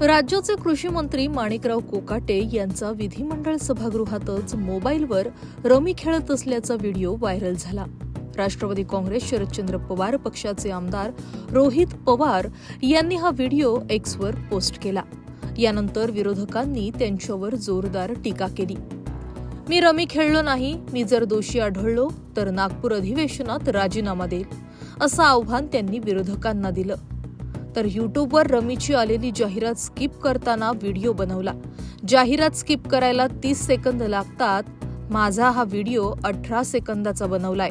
राज्याचे कृषी मंत्री माणिकराव कोकाटे यांचा विधिमंडळ सभागृहातच मोबाईलवर रमी खेळत असल्याचा व्हिडिओ व्हायरल झाला. राष्ट्रवादी काँग्रेस शरदचंद्र पवार पक्षाचे आमदार रोहित पवार यांनी हा व्हिडिओ एक्सवर पोस्ट केला. यानंतर विरोधकांनी त्यांच्यावर जोरदार टीका केली. मी रमी खेळलो नाही मी जर दोषी आढळलो तर नागपूर अधिवेशनात राजीनामा देईल असं आव्हान त्यांनी विरोधकांना दिलं. तर युट्यूबवर रमीची आलेली जाहिरात स्किप करताना व्हिडिओ बनवला. जाहिरात स्किप करायला तीस सेकंद लागतात. माझा हा व्हिडिओ अठरा सेकंदाचा बनवलाय.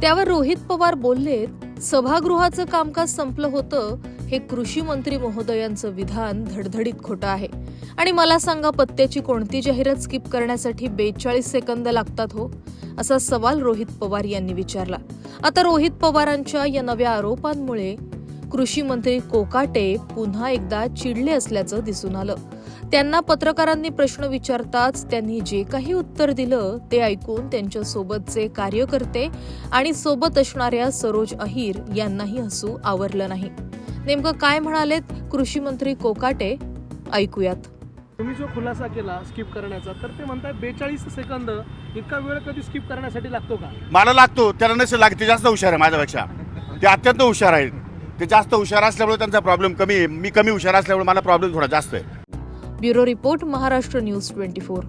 त्यावर रोहित पवार बोललेत सभागृहाचं कामकाज संपलं होतं. हे कृषी मंत्री महोदयांचं विधान धडधडीत खोटं आहे. आणि मला सांगा पत्त्याची कोणती जाहिरात स्किप करण्यासाठी बेचाळीस सेकंद लागतात हो? असा सवाल रोहित पवार यांनी विचारला. आता रोहित पवारांच्या या नव्या आरोपांमुळे कृषी मंत्री कोकाटे पुन्हा एकदा चिडले असल्याचं दिसून आलं. त्यांना पत्रकारांनी प्रश्न विचारताच त्यांनी जे काही उत्तर दिलं ते ऐकून त्यांच्या सोबतचे कार्यकर्ते आणि सोबत असणाऱ्या सरोज अहिर यांनाही हसू आवरलं नाही. नेमकं काय म्हणालेत कृषी मंत्री कोकाटे? ऐकूयात. तुम्ही जो खुलासा केला स्किप करण्याचा तर ते म्हणताय बेचाळीस सेकंद इतका वेळ कधी स्किप करण्यासाठी लागतो का? मला लागतो. त्याला नसेल लागते. जास्त हुशार आहे माझ्यापेक्षा. ते अत्यंत हुशार आहेत. ते जास्त हुशार असल्यामुळे त्यांचा प्रॉब्लेम कमी आहे. मी कमी हुशार असल्यामुळे मला प्रॉब्लेम थोडा जास्त आहे. Bureau report Maharashtra news twenty four.